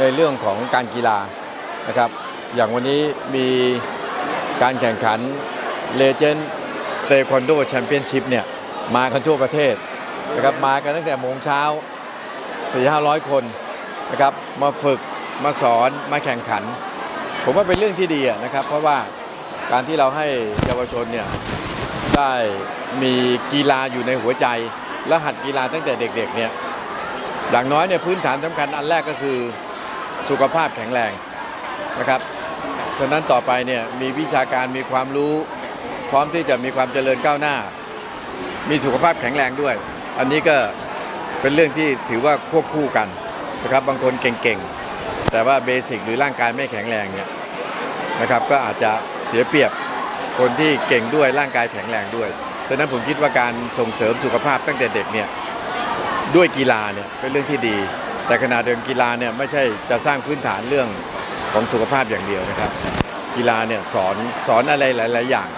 ในเรื่องของการกีฬานะครับ อย่างวันนี้มีการแข่งขันเลเจน d ์เทควันโดแชมเปี้ยนชิพเนี่ยมากันทั่วประเทศนะครับมากันตั้งแต่โมงเช้า 4 5 0 0 คนนะครับมาฝึกมาสอนมาแข่งขัน ผมว่าเป็นเรื่องที่ดีนะครับ เพราะว่าการที่เราให้เยาวชนเนี่ยได้มีกีฬาอยู่ในหัวใจ และหัดกีฬาตั้งแต่เด็กๆเนี่ยอย่างน้อยเนี่ยพื้นฐานสำคัญอันแรกก็คือ สุขภาพแข็งแรงนะครับฉะนั้นต่อไปเนี่ยมีวิชาการมีความรู้พร้อมที่จะมีความเจริญก้าวหน้า มีสุขภาพแข็งแรงด้วย อันนี้ก็เป็นเรื่องที่ถือว่าควบคู่กันนะครับบางคนเก่งๆ แต่ว่าเบสิกหรือร่างกายไม่แข็งแรงเนี่ยนะครับก็อาจจะเสียเปรียบคนที่เก่งด้วยร่างกายแข็งแรงด้วยฉะนั้นผมคิดว่าการส่งเสริมสุขภาพตั้งแต่เด็กเนี่ยด้วยกีฬาเนี่ยเป็นเรื่องที่ดี แต่ขณะเดินกีฬาเนี่ยไม่ใช่จะสร้างพื้นฐานเรื่องของสุขภาพอย่างเดียวนะครับ กีฬาเนี่ยสอนสอนอะไรหลาย ๆ อย่าง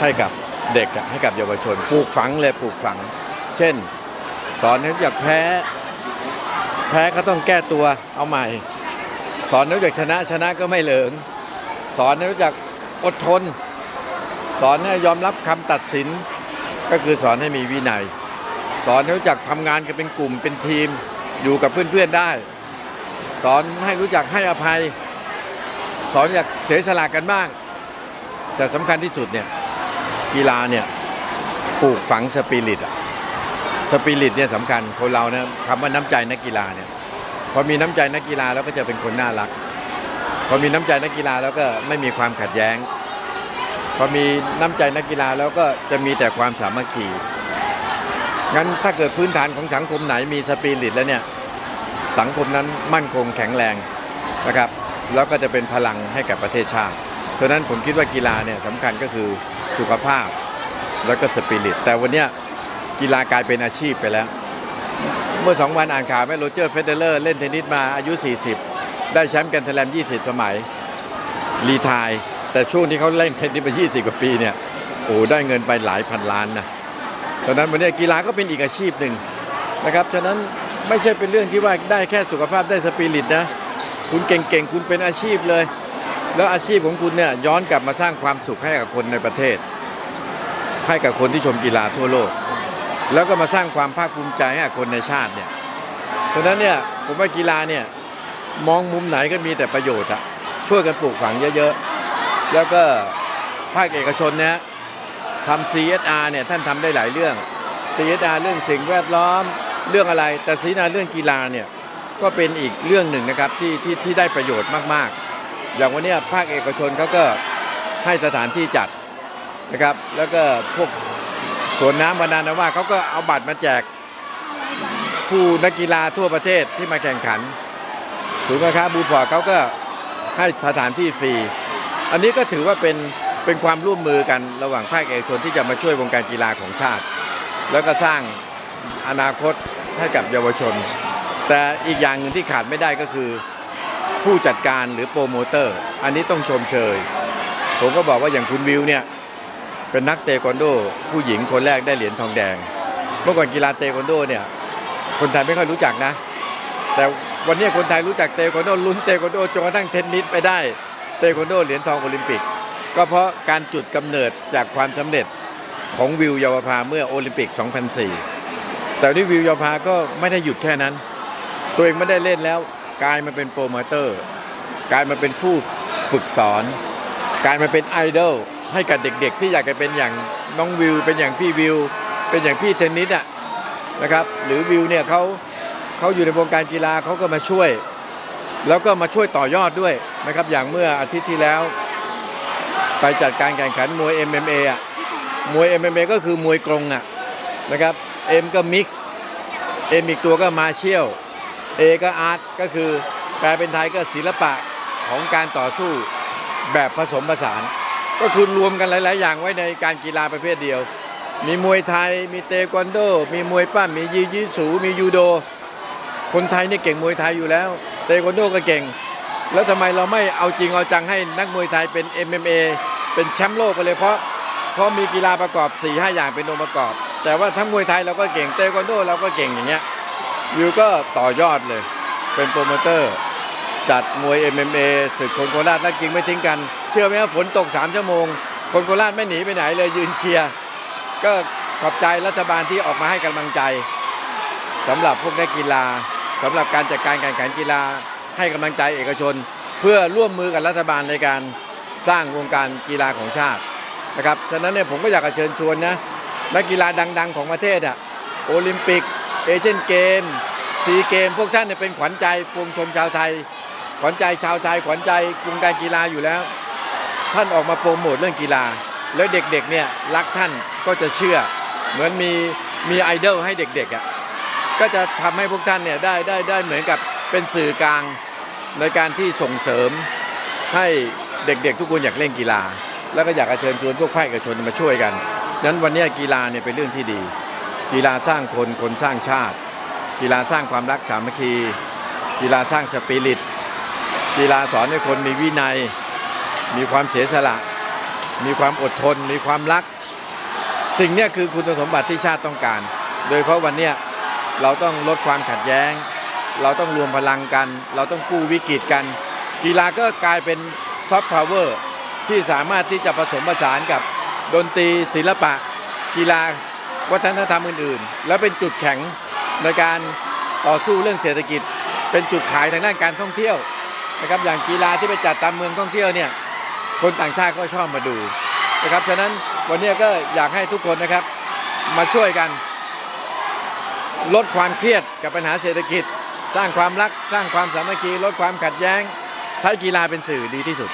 ให้กับเด็กอะให้กับเยาวชนปลูกฝังเลยปลูกฝัง เช่น สอนให้รู้จักแพ้ แพ้ก็ต้องแก้ตัวเอาใหม่ สอนให้รู้จักชนะชนะก็ไม่เหลิง สอนให้รู้จักอดทน สอนให้ยอมรับคำตัดสิน ก็คือสอนให้มีวินัย สอนให้รู้จักทำงานกันเป็นกลุ่มเป็นทีม อยู่กับเพื่อนๆได้ สอนให้รู้จักให้อภัย สอนอยากเสียสละกันบ้าง แต่สำคัญที่สุดเนี่ยกีฬาเนี่ยปลูกฝังสปิริตอะสปิริตเนี่ยสำคัญคนเราเนี่ยคำว่าน้ำใจนักกีฬาเนี่ยพอมีน้ำใจนักกีฬาแล้วก็จะเป็นคนน่ารัก พอมีน้ำใจนักกีฬาแล้วก็ไม่มีความขัดแย้ง พอมีน้ำใจนักกีฬาแล้วก็จะมีแต่ความสามัคคี งั้นถ้าเกิดพื้นฐานของสังคมไหนมีสปิริตแล้วเนี่ยสังคมนั้นมั่นคงแข็งแรงนะครับแล้วก็จะเป็นพลังให้กับประเทศชาติฉะนั้นผมคิดว่ากีฬาเนี่ยสำคัญก็คือสุขภาพแล้วก็สปิริต แต่วันนี้กีฬากลายเป็นอาชีพไปแล้ว เมื่อสองวันอ่านข่าวไหมโรเจอร์เฟเดเลอร์เล่นเทนนิสมาอายุ 40 ได้แชมป์แกรนด์สแลม20 สมัย รีไทาย แต่ช่วงที่เขาเล่นเทนนิสมา 20 กว่าปีเนี่ยโอ้ได้เงินไปหลายพันล้านนะ ฉะนั้นวันนี้กีฬาก็เป็นอีกอาชีพหนึ่งนะครับ ฉะนั้นไม่ใช่เป็นเรื่องที่ว่าได้แค่สุขภาพได้สปิริตนะ คุณเก่งๆ คุณเป็นอาชีพเลย แล้วอาชีพของคุณเนี่ยย้อนกลับมาสร้างความสุขให้กับคนในประเทศ ให้กับคนที่ชมกีฬาทั่วโลก แล้วก็มาสร้างความภาคภูมิใจให้กับคนในชาติเนี่ย ฉะนั้นเนี่ยผมว่ากีฬาเนี่ยมองมุมไหนก็มีแต่ประโยชน์อะช่วยกันปลูกฝังเยอะๆ แล้วก็ภาคเอกชนเนี่ย ทำ CSR เนี่ยท่านทำได้หลายเรื่อง CSR เรื่องสิ่งแวดล้อมเรื่องอะไร แต่ CSR เรื่องกีฬาเนี่ยก็เป็นอีกเรื่องหนึ่งนะครับที่ที่ที่ได้ประโยชน์มากๆ อย่างวันนี้ภาคเอกชนเขาก็ให้สถานที่จัดนะครับ แล้วก็พวกสวนน้ำบรรดานาว่าเขาก็เอาบัตรมาแจกผู้นักกีฬาทั่วประเทศที่มาแข่งขันศูนย์การค้าบูพอร์ตเขาก็ให้สถานที่ฟรี อันนี้ก็ถือว่าเป็น เป็นความร่วมมือกันระหว่างภาคเอกชนที่จะมาช่วยวงการกีฬาของชาติ แล้วก็สร้างอนาคตให้กับเยาวชน แต่อีกอย่างหนึ่งที่ขาดไม่ได้ก็คือผู้จัดการหรือโปรโมเตอร์ อันนี้ต้องชมเชย ผมก็บอกว่าอย่างคุณวิวเนี่ยเป็นนักเทควันโด ผู้หญิงคนแรกได้เหรียญทองแดง เมื่อก่อนกีฬาเทควันโดเนี่ยคนไทยไม่ค่อยรู้จักนะ แต่วันนี้คนไทยรู้จักเทควันโดลุ้นเทควันโดจนกระทั่งเทนนิสไปได้เทควันโดเหรียญทองโอลิมปิก ก็เพราะการจุดกำเนิดจากความสำเร็จของวิวเยาวภาเมื่อโอลิมปิก 2004 แต่ที่วิวเยาวภาก็ไม่ได้หยุดแค่นั้น ตัวเองไม่ได้เล่นแล้วกลายมาเป็นโปรโมเตอร์กลายมาเป็นผู้ฝึกสอนกลายมาเป็นไอดอลให้กับเด็กๆ ที่อยากจะเป็นอย่างน้องวิว เป็นอย่างพี่วิว เป็นอย่างพี่เทนนิสอะนะครับหรือวิวเนี่ยเขาเขาอยู่ในวงการกีฬาเขาก็มาช่วย แล้วก็มาช่วยต่อยอดด้วยนะครับอย่างเมื่ออาทิตย์ที่แล้ว ไปจัดการแข่งขันมวย MMA อะมวย MMA ก็คือมวยกรงอะนะครับ M ก็มิกซ์ M อีกตัวก็มาเชียล A ก็อาร์ตก็คือแปลเป็นไทยก็ศิลปะของการต่อสู้แบบผสมผสาน ก็คือรวมกันหลาย ๆ อย่างไว้ในการกีฬาประเภทเดียว มีมวยไทย มีเทควันโด มีมวยปั้มมียีจีสูมียูโด คนไทยนี่เก่งมวยไทยอยู่แล้วเทควันโดก็เก่ง แล้วทำไมเราไม่เอาจริงเอาจังให้นักมวยไทยเป็น MMA เป็นแชมป์โลกไปเลยเพราะเพราะมีกีฬาประกอบ4 5อย่างเป็นองค์ประกอบ แต่ว่าทั้งมวยไทยเราก็เก่งเทควันโดเราก็เก่งอย่างเงี้ยวิวก็ต่อยอดเลย เป็นโปรโมเตอร์ จัดมวย MMA ศึกคนโคราชและกิงไม่ทิ้งกัน เชื่อไหมว่าฝนตก3ชั่วโมง คนโคราชไม่หนีไปไหนเลยยืนเชียร์ก็ขอบใจรัฐบาลที่ออกมาให้กำลังใจสำหรับพวกนักกีฬาสำหรับการจัดการแข่งขันกีฬาให้กำลังใจเอกชน เพื่อร่วมมือกับรัฐบาลในการ สร้างวงการกีฬาของชาตินะครับฉะนั้นเนี่ยผมก็อยากจะเชิญชวนนะนักกีฬาดัง ๆ ของประเทศอะโอลิมปิกเอเชียนเกมซีเกมพวกท่านเนี่ยเป็นขวัญใจปวงชนชาวไทย ขวัญใจชาวไทยขวัญใจวงการกีฬาอยู่แล้ว ท่านออกมาโปรโมทเรื่องกีฬา แล้วเด็กๆเนี่ยรักท่านก็จะเชื่อ เหมือนมีมีไอดอลให้เด็กๆอะก็จะทำให้พวกท่านเนี่ยได้ได้ได้เหมือนกับเป็นสื่อกลางในการที่ส่งเสริมให้ เด็กๆ ทุกคนอยากเล่นกีฬา แล้วก็อยากเชิญชวนพวกภาคเอกชนมาช่วยกันนั้นวันนี้กีฬาเนี่ยเป็นเรื่องที่ดี กีฬาสร้างคนคนสร้างชาติ กีฬาสร้างความรักสามัคคี กีฬาสร้างสปิริต กีฬาสอนให้คนมีวินัย มีความเสียสละ มีความอดทน มีความรัก สิ่งนี้คือคุณสมบัติที่ชาติต้องการ โดยเพราะวันนี้เราต้องลดความขัดแย้ง เราต้องรวมพลังกัน เราต้องกู้วิกฤตกัน กีฬาก็กลายเป็น ซอฟต์พาวเวอร์ที่สามารถที่จะผสมผสานกับดนตรีศิลปะ กีฬา วัฒนธรรมอื่น ๆ แล้วเป็นจุดแข็งในการต่อสู้เรื่องเศรษฐกิจ เป็นจุดขายทางด้านการท่องเที่ยวนะครับอย่างกีฬาที่ไปจัดตามเมืองท่องเที่ยวเนี่ยคนต่างชาติก็ชอบมาดูนะครับฉะนั้นวันนี้ก็อยากให้ทุกคนนะครับมาช่วยกัน ลดความเครียดกับปัญหาเศรษฐกิจ สร้างความรัก สร้างความสามัคคีลดความขัดแย้ง ใช้กีฬาเป็นสื่อดีที่สุด